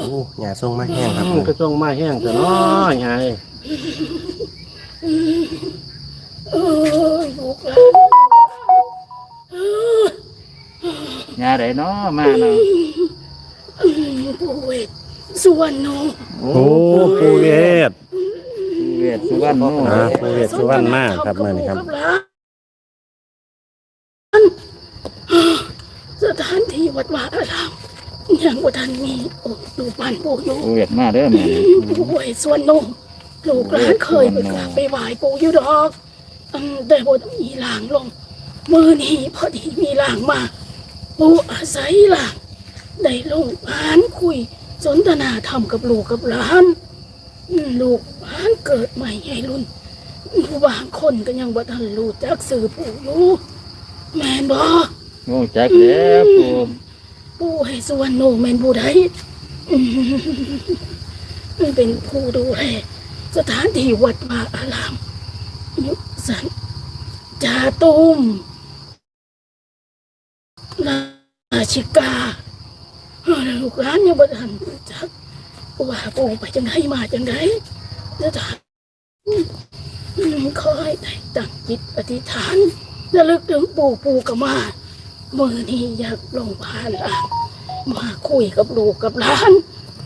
โอ้หยาทรงมาแห้งครับอืมก็ต้องมาแห้งแต่น้อยไง ไดเนาะมาเนาะอืมปู่เวทส่วนโนโอ้ปูเวทเวทสุวรรณโนอ่า ปู่เวทสุวรรณมากครับมื้อนี้ครับกับหลานสถานที่วัดวาอารามยังบ่ทันมีองค์ดูปานปู่อยู่เวทมาเด้อแม่ปู่เวทส่วนโนลูกหลานเคยไปกราบไปไหว้ปู่อยู่ดอกอืมแต่บ่ต้องมีหลางลง มือนี้พอดีมีหลางมา ปู่อาศัยหลางได้ลงพานคุย สนทนาธรรมกับลูกกับหลานอืมลูกหลานเกิดใหม่ให้รุ่นผู้บางคนก็ยังบ่ทันรู้จักสื่อปู่อยู่แม่นบ่โง่จักแล้วปูปู่ให้ส่วนโนแม่นผู้ใดอืมมันเป็นผู้ดูแลสถานที่วัดวาอารามยุสันจาตุมรา ชิกาลูกหลานยังบ่ทันจักว่าปู่ไปจังไดมาจังไดจะถามอืมขอให้ได้ตั้งจิตอธิษฐานระลึกถึงปู่ปู่ก็มาเมื่อนี้อยากลงพานหลานมาคุยกับลูกกับหลาน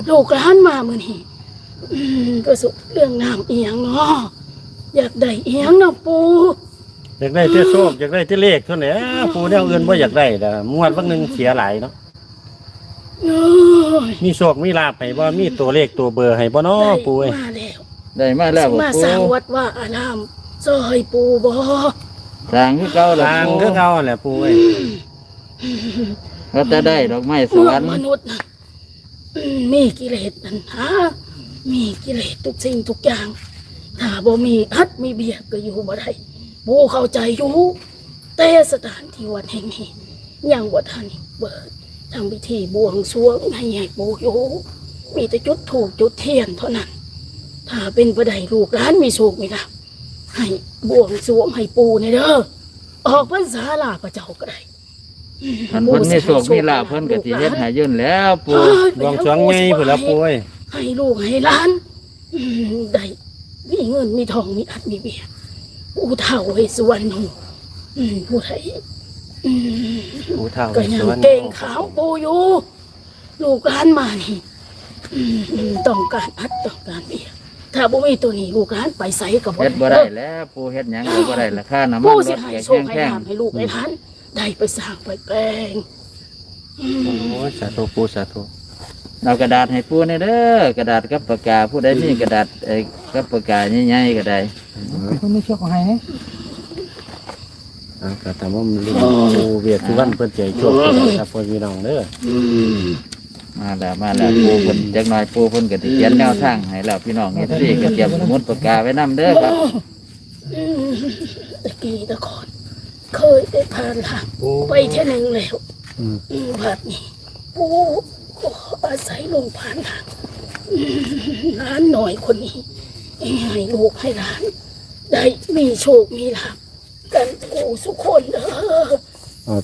ลูกหลานมาเมื่อนี้ประสบเรื่องน้ำเอียงเนาะอยากได้เอียงเนาะปู่ อยากได้เจ้าโชคอยากได้เจ้าเลขเท่านี้ปูแนวอื่นบ่อยากได้แต่มวดวันหนึ่งเสียหลายเนาะเอ้ยมีโชคมีลาภให้บ่มีตัวเลขตัวเบอร์ให้บ่เนาะได้ปูเอ้ยมาแล้วได้มาแล้วสิบ่มาปูสร้างวัดว่าอารามซอยปู่บ่สร้างคือเก่าแล้วทางปูคือเก่าแหละปูเอ้ยก็จะได้ดอกไม้สเมื่วอรรค์มนุษย์นะอืมมีกิเลสนันหามีกิเลสทุกสิ่งทุกอย่าง ถ้าบ่มีอัดมีเบียก็อยู่บ่ได้ บูเข้าใจอยู่แต่สถานที่วัดแห่งนี้ยังบ่ทันเปิดทำพิธีบวงสรวงให้ใหญ่ปู่อยู่มีแต่จุดถูกจุดเทียนเท่านั้น ถ้าเป็นประไดลูกหลานมีโชคมีลาภให้บวงสรวงให้ปู่ในเด้อออกพรรษาลาพระเจ้าก็ได้อันเพิ่นมีโชคมีลาภเพิ่นก็สิเฮ็ดให้ยื่นแล้วปูดวงสวงใหญ่พุ่นละปูเอ้ยให้ลูกให้หล้านอืมได้มีเงินมีทองมีอัดมีเบียร์ ผู้เฒ่าให้สวรรณหูอืมผู้ไทยอืมปูเท่าก็ยัสงวนเก่งขาวปูอยู่ลูกหล้านมานี่อืมอืมต้องการอัดต้องการเบียร์ถ้าบ่มีตัวนี้ลูกหล้านไปใส่กับเฮ็ดบ่ได้แล้วปูเฮ็ดหยังก็บ่ได้ราคาน้ำมันผู้รสิถให้แก่โชคให้แพงลาภให้ลูกให้หล้านได้ไปสร้างไปแปลงอืมโอ้สาธุปูสาธุๆเอากระดาษให้ปูนี่เด้อกระดาษกับปากกาผู้ใดมีกระดาษไอ้กับปากกาใหญ่ๆก็ได้ คนไม่ชอบให้นะอ่าก็ถามว่ามันปูเวทสุวรรณเพิ่นใจโชคครับพ่อพี่น้องเด้อมาแล้วมาแล้วปูเพิ่นจักหน่อยปูเพิ่นก็สิเขียนแนวทางให้แล้วพี่น้องเฮ็ดสิก็เตรียมสมุดปากกาไว้นํเด้อครับตะกี้ตะกอนเคยได้พาหลานไปเท่ยหนึ่งแล้วอืมแบบนี้ปูขออาศัยลงผ่านหลานานหน่อยคนนี้ ให้ลูกให้หลาน ได้มีโชคมีลาภกันกูสุกคนเด้อเอา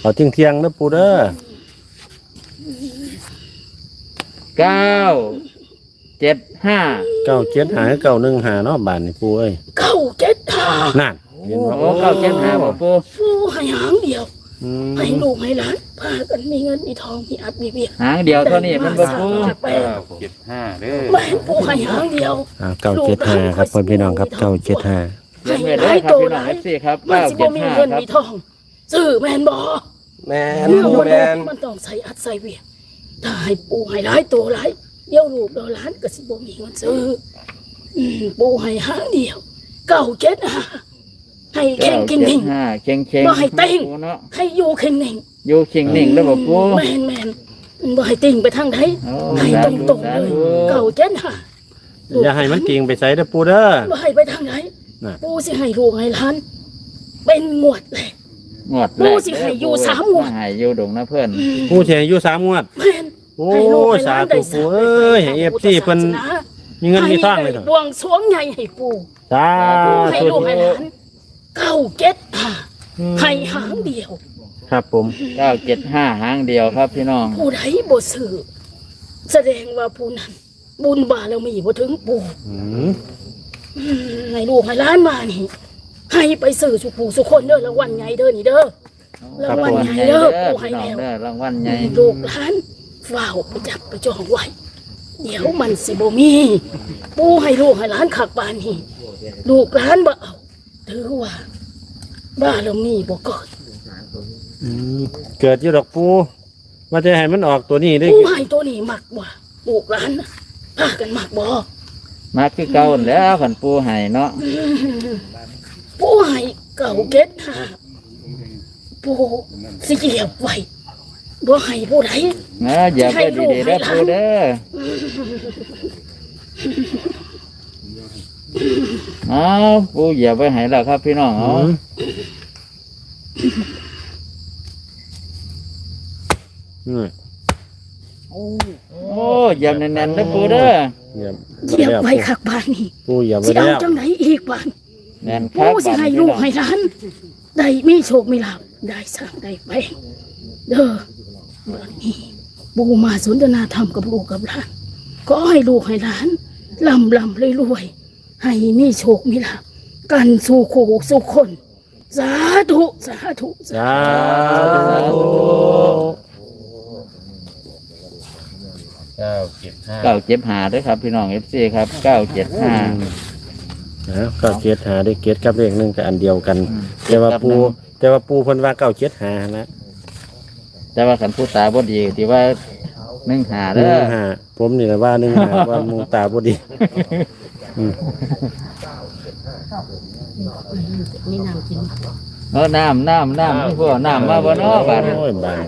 เอาเที่ยงเที่ยงๆนะปูเด้อเก้าเจ็ดห้าเก้าเจ็ดหาเก้าหนึ่งหาเนาะบานนี่ปูเอ้ยเก้าเจ็ดหานั่นเห็นบ่โอ้เก้าเจ็ดห้าบ่ปูปูให้หางเดียวอืม ให้ลูกให้หลานพากันมีเงินมีทองมีอัดมีเบียร์หางเดียวเท่านี้มันบ่ปูแปลงเจ็ดห้าเด้อไม่ให้ปูให้หางเดียวอ่าเก้าเจ็ดห้าครับพ่อพี่น้องครับเก้าเจ็ดห้าเขียนไว้เด้อครับพี่น้อง FC ครับมันเก้าสิเจ็บ่ดมีห้าเงินครับมีทองซื้อแมนบอแม่นเรื่องปูมันแม่นมันต้องใส่อัดใส่เวียงถ้าให้ปูให้ร้ายตัวร้ายเดี๋ยวลูกเดี๋ยวหล้านก็สิบ่มีเงินซื้ออืมปูให้หางเดียวเก้าเจ็ดหา ให้เข่งกินเจ็นิ่ดงห้าเข่งเข่งบ่ให้เต้งปูเนาะให้อยู่เข่งนิ่งอยู่เข่งนิ่งแล้วบ่ปูแมนแมนบ่ให้ติ่งไปทางใดโอ้ให้สาตรงธุตรงๆสาเลยธุเก้าเจ็ดหาอย่าให้มันกิ่งไปใส่เด้อปูเด้อบ่ให้ไปทางไหนน่ะปูสิให้ลูกให้หล้าน เป็นงวดเลยงวดแรปูกสิให้อยู่สามงวดให้อยู่ดงนะเพื่อนปูเสียอายุสามงวดแม่นโอ้ให้ลูกให้หสาลานธุได้ปูเอ้ยให้เอฟซีเพิ่นมีเงินมีทางเลยให้เถได้อะบวงสรวงใหญ่ให้ปูสาให้ธุลูกให้หลาน เก้าเก็ดหาให้หางเดียว ครับผมเก้าเจ็ดห้าหางเดียวครับพี่น้อง ผู้ใดบ่ซื้อแสดงว่าผู้นั้นบุญบารมีบ่ถึงปู่อืมอืมให้ลูกให้หล้านมานี่ให้ไปซื้อสุผู้สุคนเด้อรางวัลใหญ่เด้อนี่เด้อรางวัลใหญ่เด้อปู่ให้พี่น้องแล้วเด้อรางวัลใหญ่ลูกหลานฝ้าวไปจับไปจองไว้เดี๋ยวมันสิบ่มี ปู่ให้ลูกให้หลานขักบานนี่ลูกหลานบ่เอา ถือว่าบารมีบ่เกิดอืมเกิดอยู่ดอกปูว่าจะให้มันออกตัวนี้ได้ปู่ให้ตัวนี้มักบ่ลูกหลานน่ะพากันมักบ่มาคือเก่าหั่นแหล้วขันปูให้เนาะผู้ให้เก่าเก็ดหาผู้สิเหยียบไว้บ่ให้ผู้ใดนะอย่าไปดีๆเด้อปูเด้อ เอาปูอย่าไปให้แล้วครับ พี่น้องอืเอามอืมโอ้อย่าแน่นๆเด้อปูเด้อเหยียบเหยียบไว้คักบ้านนี่ปูเหยียบไปสิเอาแล้วจังไหนอีกบ้านแน่นครับผู้สิให้ลูกให้หลานได้มีโชคมีลาภได้สร้างได้ไปเด้อบัดนี้บูมาสนทนาธรรมกับลูกกับหลานก็ให้ลูกให้หลานลำลำเลยรวยๆ ให้มีโชคมีลาภกันสู่คู่สู่คนสาธุสาธุ สาธุ สาธุเก้าเจ็ดห้าเก้าเจ็บหาด้วยครับ พี่น้องเอฟซีครับเก้าเจ็ดห้า นะก็เกียรหาได้เกียรกับเลขหนึ่งกับอันเดียวกันแต่ว่าปูแต่ว่าปูเพิ่นว่าเก้าเกียรหานะแต่ว่าขันผู้ตาบ่ดีที่ว่าหนึ่งหาหเด้นึ่องหาผมนี่แหละว่าหนึ่งหาว่ามูตาบ่ดี อืมเออน้ำน้ำน้ำนี่พวกน้ำมาบ่เนาะบาดโอ้ยบาน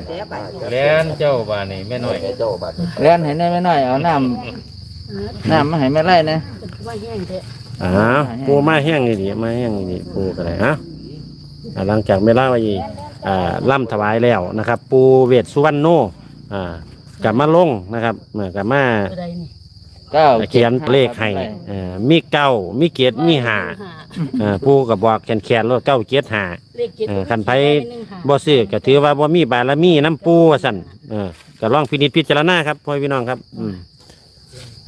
แล่นเจ้าบานี่แม่น้อยเจ้าบาเล่นให้น้อยไม่น้อยเอาน้ำน้ำมาให้แม่ไล่นะว่าแห้งแท้อ้าวปูมาแห้งนี่ดิมาแห้งนี่ดิปูก็ได้ฮะอ่าหลังจากเวลาไว้อ่าล่ำถวายแล้วนะครับ ปูเวทสุวรรณโนอ่ากลับมาลงนะครับเมื่อกลับมาตัวใดนี่ เก้าเขียนเลขให้เอ่อมีเก้ามีเกียรติมีหาอ่าปูก็บอกแขนๆรถเก้าเกียรติหาเลขเจ็ดเออคันไผ บ่ซื้อก็ถือว่าบ่มีบารมีน้ำปูว่าซั่นเออก็ลองพินิจพิจารณาครับพ่อพี่น้องครับ อืม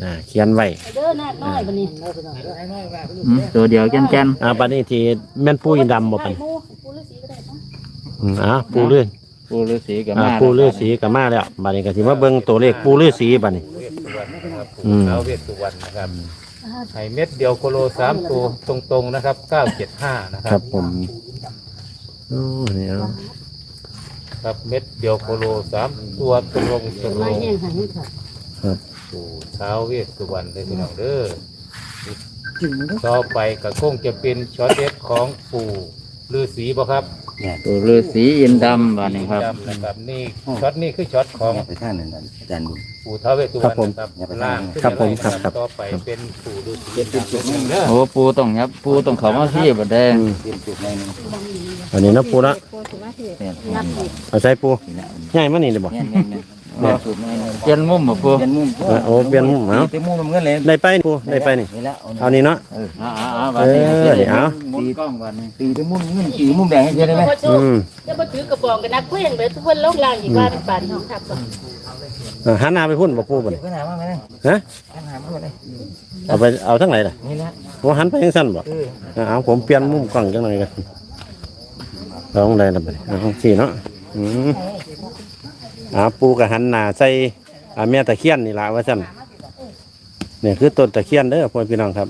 อ่าเขียนไว้เด้อนาดน้อยบัดนี้อืมตัวเดียวแก่นแก่นอ่าบัดนี้ที่แม่นปูอินดำบ่ปันปูปูฤาษีก็ได้เนาะอืมอ่าปูเลื่อยปูฤาษีกับอ่ามาปูเลื่อยสีก็มาแล้วบัดนี้ก็สิมาเบิ่งตัวเลขปูเลื่อยสีบัดนี้ เวสสุวรรณนะครับอืมเอาเวสสุวรรณนะครับให้เม็ดเดียวโคโลสามตัวตรงๆนะครับเก้าเจ็ดห้านะคครัรับบผมโอ้นี่เอาครับเม็ดเดียวโคโลสามตัวตรงๆตรงมาแห้งหายค่ะสู่เท้าเวสสุวรรณเลยพี่น้องเด้อต่อไปก็คงจะเป็นช็อตเด็ดของปู่ฤาษีบ่ครับ ตัวฤาษีอินดำบัดนี้ครับ จำนะครับนี่ช็อตนี้คือช็อตของ ไปข้างหนึ่งนั่นอาจารย์บุญ ปู่ท้าวเวสสุวรรณนะครับล่างขึ้นครับผมไปครับครับ ต่อไปเป็นปู่ฤาษีดำเด้อโอ้ปูต้องยับปูต้องเขามาที่บัดแดงอืมเตรียมจุดในหนึ่งอันนี้เนาะปูเนาะเนี่ยเอาใส่ปูง่ายมานี่เลยบ่ เนี่ยเนี่ยเนี่ย จุดในหนึ่งเปลี่ยนมุมบ่ปูเปลี่ยนมุมเออโอ้เปลี่ยนมุมเอาเปลี่ยนมุมมันเงินเลยได้ไปนี่ปูได้ไปนี่นี่แล้วเอานี่เนาะเอออ่าอ่าบัดนี้เออเดี๋ยวเอาหมุนกล้องบัดนี้ตีเป็นมุมเงินตีมุมแดงให้เยอะได้ไหมอืมจะมาถือกระบองกันนักเพ่งไปทุกคนลงล่างอีกว่าเป็นป่านน้องทับก่อนอ่าหันหน้าไปพุ่นบ่ปูบ่นี่เพื่อนหามาไหมเนี่ยฮะเพื่อนหามาไหมเอาไปเอาทั้งไหนล่ะนี่ละผมหันไปยังสั้นบ่เออเอาผมเปลี่ยนมุมกล้องจังหน่อยกันลองได้ละบัดนี้เอาสี่เนาะอืม อ่าปูกับหันหนาใส่อ่าแม่ตะเคียนนี่ละว่าซั่นเนี่ยคือต้นตะเคียนเด้อพ่อพี่น้องครับ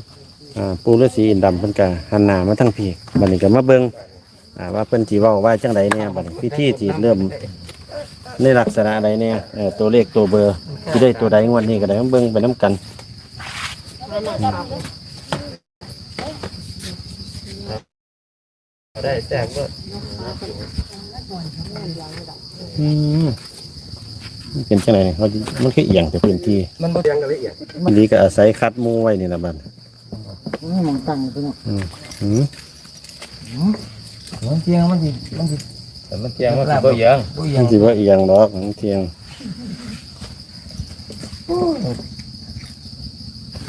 อ่าปูฤาษีอินดำเพิ่นก็หันหนามาทั้งพี่บัดนี้ก็มาเบิ่งอ่าว่าเพิ่นสิเว้าว่าจังไดแน่บัดนี้พิธีสิเริ่มในลักษณะใดแน่เออตัวเลขตัวเบอร์สิได้ตัวใดงวดนี้ก็ได้มาเบิ่งไปนํกันได้แทรกก็อืม เป็นจังไดเนี่ยเขามันคือเอียงแต่พื้นที่มันบ่ยังกันละเอียดอันนี้ก็อาศัยคัดหมูไว้นี่ละบัดมันตั้งไปเนาะอืมอืมมันเทียงมันสิมันสิแต่มันเที่ยงมันสิบ่ยังบุ้ยยัมังนสิว่าอีหยังดอกมันเที่ยง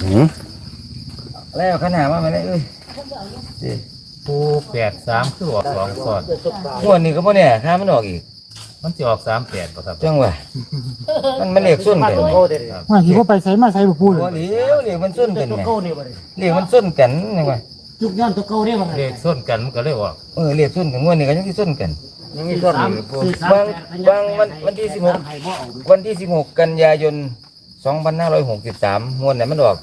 หืมแล้วขนาดว่าไม่ได้เอ้ยปูแปดสามคือออกสองก่อนงวดนี้ก็บ่เนี่ยถ้ามันออกอีก มันจะออกสามแปดป่ะครับจังหวะมันมันเลขส้นกันว่าสิว่าไปใส่มาใส่บ่พูดบ่เหลียวเลขมันส้นกันแหมเลขมันส้นกันจังหวะจุกย้อนตัวเก่าได้บ่เลขส้นกันมันก็เลยออกเออเลขส้นกันงวดนี้ก็ยังสิส้นกันยังมีส้นอยู่ปูบางบางวันวันที่สิบหกวันที่สิบหกกันยายนสองพันห้าร้อยหกสิบสามงวดไหนมันออก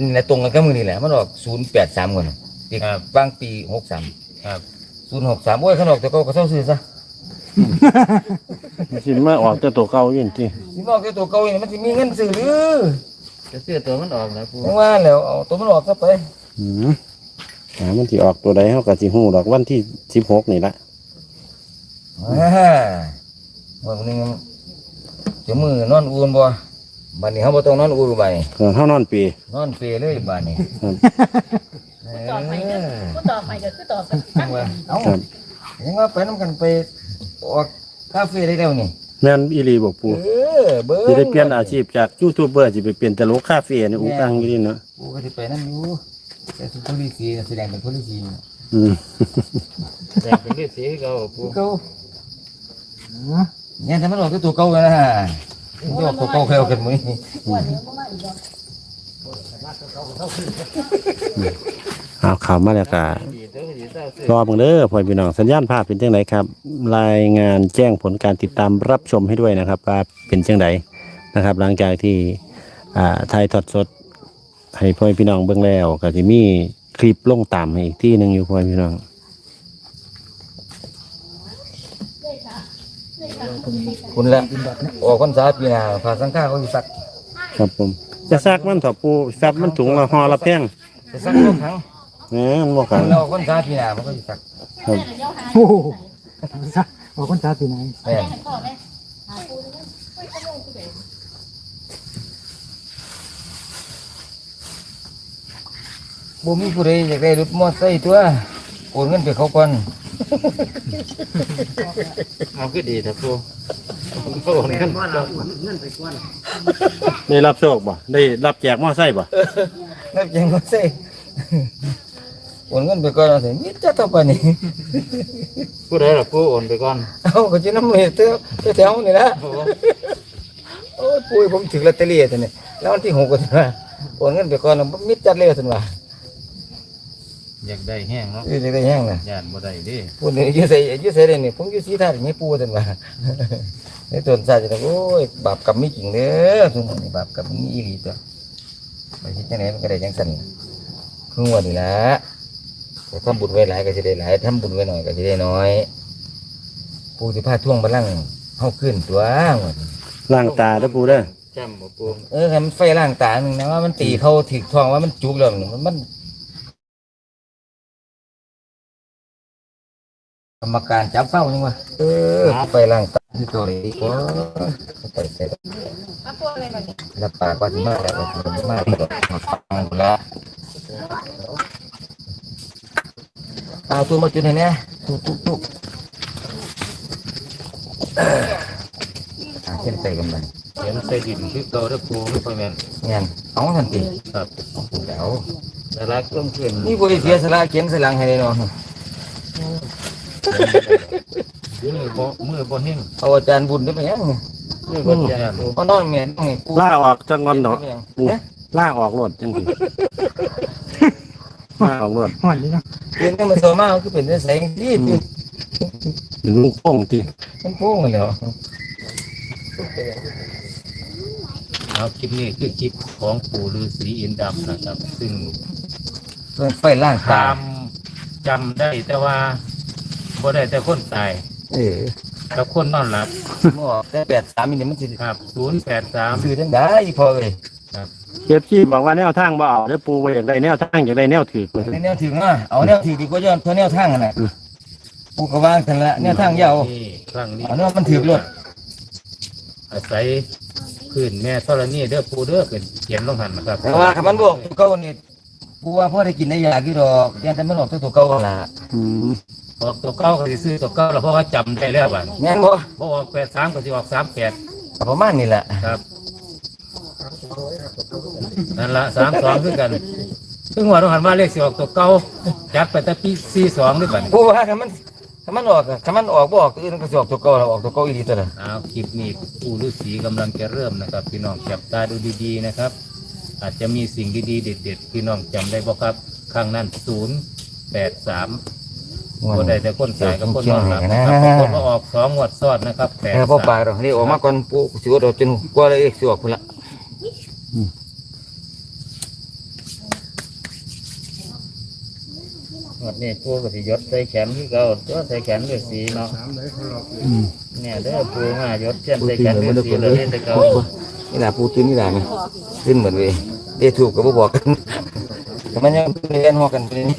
นี่แหละตรงกันกับมือนี่แหละมันออกศูนย์แปดสามงวดน่ะปีบางปีหกสามครับศูนย์หกสามโอ้ยขนมแต่ก็ก็เท่าซื้อซะมัน สิมาออกแต่ตัวเก่าอยู่นี่ติที่มอกแต่ตัวเก่านี่มันจะมีเงินซื้อหรือจะเสื้อตัวมันออกแล้วปูยังว่าแล้วเอาตัวมันออกซะไปหืมอ่ามันสิออกตัวใดเฮาก็สิฮู้ดอกวันที่16นี่ละอ่าวันนี้จะมือนอนอูนบ่บัดนี้เขาบ่ต้องนอนอูนบัดนี้ก็เฮานอนปีนอนเปรเลยบัดนี้ครับเอต่อไปก็อผู้ต่อไปก็คือต่อกันยังว่าเอ้าครับยังว่าไปน้ำกันไป ออกคาเฟ่ได้แล้วนี่แม่นอีหลีบ่ปูเออเบิ้งสิได้เปลี่ยนอาชีพจากยูทูบเบอร์สิไปเปลี่ยนตลกคาเฟ่นี่อุกังอยู่นี่เนาะกูก็จะไปนั่นอยู่แต่สุพรรณบุรีแสดงเป็นพลิสีอืมแต่เป็นเลขสีให้เขาปูเก่าเนี่ยถ้ามันออกตัวเก่านะฮะมันออกตัวเก่าเคยเอากันมั้ยเอาข่าวมาแล้วก็ดีเด้อดีเศ ร้าซื้อรอเบิ่งเด้อพ่อพี่น้องสัญญาณภาพเป็นจังไดครับ รายงานแจ้งผลการติดตามรับชมให้ด้วยนะครับ ว่าเป็นจังไดนะครับ หลังจากที่อ่าถ่ายทอดสด ให้พ่อพี่น้องเบิ่งแล้วก็สิมีคลิปลงตามให้อีกที่หนึงอยู่พ่อพี่น้องคุณละออกพรรษาปีหน้าผ่าสังฆาเขาสิสักครับผม จะซักมันเถอะปูซับมันถุงละห่อละแพงจะสักทุกครั้ง แหมมันบ่ขังแล้วออกพรรษาปีหน้ามันก็สิสักครับโอ้โหซะออกคนตาปีไหนแม่นบ่มีผู้ใดอยากได้รถมอเตอร์ไซค์ตัวโอนเงินไปเขาก่อนเอาคือดีแต่ปูเขาบอกนี่กันได้รับโชคบ่ได้รับแจกมอไซค์บ่นับยังก็เซ่ โอนเงินไปก่อนเอาสิมิจะต่อไปนี่ ผู้ใดล่ะปูโอนไปก่อนเอาก็จะน้ำมือเต้าแถวๆนี่ละโอ้โอ้ยปุ้ยผมถึงลอตเตอรี่ตัวนี้แล้ววันที่หกก็ถึงว่าโอนเงินไปก่อนแล้วมิดจัดเลยถึงว่าอยากได้แห้งเนาะเออจะได้แห้งนะย่านบ่ได้เดิพูดนี่ยืดใส่ยืดใส่เลยนี่ผมยืดสีท่าอย่างนี้ปูถึงว่าในตัวซาจะโอ้ยบาปกรรมมีจริงเด้อทุกคนนี่บาปกรรมมีอีหลีตัวไปที่จังไหนมันก็ได้จังสันคือวันนี้ละ แต่ทำบุญไว้หลายก็จะได้หลายทำบุญไว้หน่อยก็จะได้น้อยปูสิพาท่วงบัลลังก์เฮาขึ้นตัวหมดล้างตาเด้อปูเด้อจำบ่ปูเออให้มันไฟล่างตาหนึ่งนะว่ามันตีเข้าถีกท้องว่ามันจุกแล้วนี่มันมันกรรมการจับเฝ้านี่วะเออไฟล่างตาที่ตัวนี้ก็ไปใส่แล้วปากว่าที่มากแล้วว่าที่มากแล้วฟังแล้ว เอาตัวมาจุดไหนเนี่ยทุกทุกทุกเช่นใส่กันไปเขียนใส่ดินคือเก่าเด้อปูไม่ค่อยแม่นเงี้ยเอาทันทีครับเดี๋ยวแต่ละเครื่องเพื่อนนี่บริเสียสละเขียนสลังให้เลยเนาะมือบ่มือบ่เฮงเอาอาจารย์บุญได้ไหมยังมือบ่แย่นเอานอนเมียนไงกูลาออกจังงอนดอกปูลาออกรถจัง สิลาออกรถห่อนนี่เนาะเรียนกันมาโซมาคือเป็นแสงที่เป็นเป็นลุงโป่งติมันโป้งเลยเหรอเอาคลิปนี้คือคลิปของปู่ฤาษีอินดำนะครับ ซึ่งเพิ่นไฟล่างตาตามจำได้แต่ว่าบ่ได้แต่คนตายเออกับคนนอนหลับมอแต่แปดสามนี่มันสิครับ 083 ซื้อทั้งได้พอเลย เก็บที่บอกว่าแนวทางบ่เอาเด้อปูว่าอยากได้แนวทางอยากได้แนวถือในแนวถึงอะเอาแนวถึงดีกว่าย้อนเพราะแนวทางอะนะปูกระวางกันละแนวทางยาวนี่ครั้งนี้เอาแนวมันถือรถอาศัยขึ้นแม่ธรณีเด้อปูเด้อเป็นเขียนลงหันนะครับแต่ว่าคำมันบอกตัวเก่านี่ปูว่าพ่อได้กินได้ยากี่ดอกยันแต่มันออกตัวเก่าละอืมออกตัวเก้าก็สิซื้อตัวเก้าแล้วเพราะว่าจำได้แล้วบัดแม่นบ่บ่ออกแปดสามก็สิออกสามแปดประมาณนี้แหละครับ นั่นละสามสองคือกันซึ่งว่าต้องหันมาเลขสิออกตัวเก้าจับไปแต่ปีสี่สองด้วยบัดผู้ว่าคันมันคันมันออกคันมันออกบ่ออกตัวอื่นมันก็สิออกตัวเก่าแล้วออกตัวเก่าอีหลีตัวน่ะเอาคลิปนี้ผู้ฤาษีกำลังจะเริ่มนะครับ พี่น้องจับตาดูดีๆนะครับ อาจจะมีสิ่งดีๆเด็ดๆพี่น้องจำได้บ่ครับข้างนั้นศูนย์แปดสามก็ได้แต่คนสายกับคนนอนหลับนะครับปรากฏว่าออกสองงวดซ้อนนะครับแปดเออพ่อปลาสามดอกนี่ออกมาก่อนปู่สิว่าเราจนกว่าเลยเอกสิออกพุ่นละ งวดนี้ปูก็สิยศใส่แขนที่เก่าตัวใส่แขนเลือดสีเนาะเนี่ยเด้อปูมายศเช่นใส่แขนเลือดสีเลยเล่นแต่เก่านี่ล่ะปู่ตื่นนี่ล่ะแม่ตื่นเหมือนเว้ยเด้ถูกก็บ่บอกกันแต่มันยังเรียนฮอกันไปนี่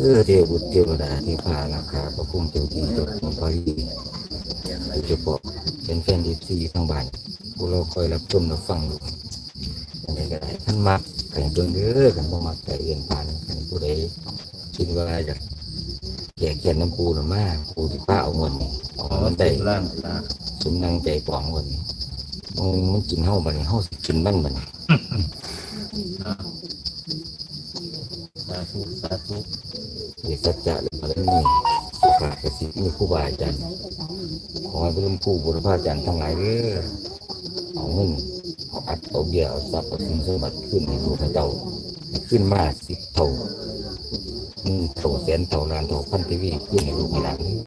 เออเทวบุตรเทวดาที่พาราคาพระพุ่มเจ้าที่เจ้าของพระรีโดยเฉพาะเป็นแฟนดีซีทั้งบ้านผู้เราคอยรับชมรับฟังอยู่อันนี้ก็ได้ท่านมักกันเบิ่งเด้อกันบ่มักแต่เรียนผ่านกันผู้ใดคิดว่าอยากแก่เขียนน้ำปูหรือมากปูที่ป้าเอาเงินเอาขอเงินได้มร่างสมนังใจปองเงินมันมันกินเฮาบันี้เฮากินมันบันสาธุสาธุ นี่สัจจะหรืออะไรนี่ฝากกระสิบมีครูบาอาจารย์ขอให้เป็นผู้บุรพาอาจารย์ทั้งหลายเด้อเอาเงินเอาอัดเอาเบี้ยเอาทรัพย์เอาสินสมบัติขึ้นให้ลูกให้เจ้าขึ้นมาสิบเท่าหนึ่งเท่าแสนเท่าล้านเท่าพันทีวีขึ้นให้ลูกให้หลาน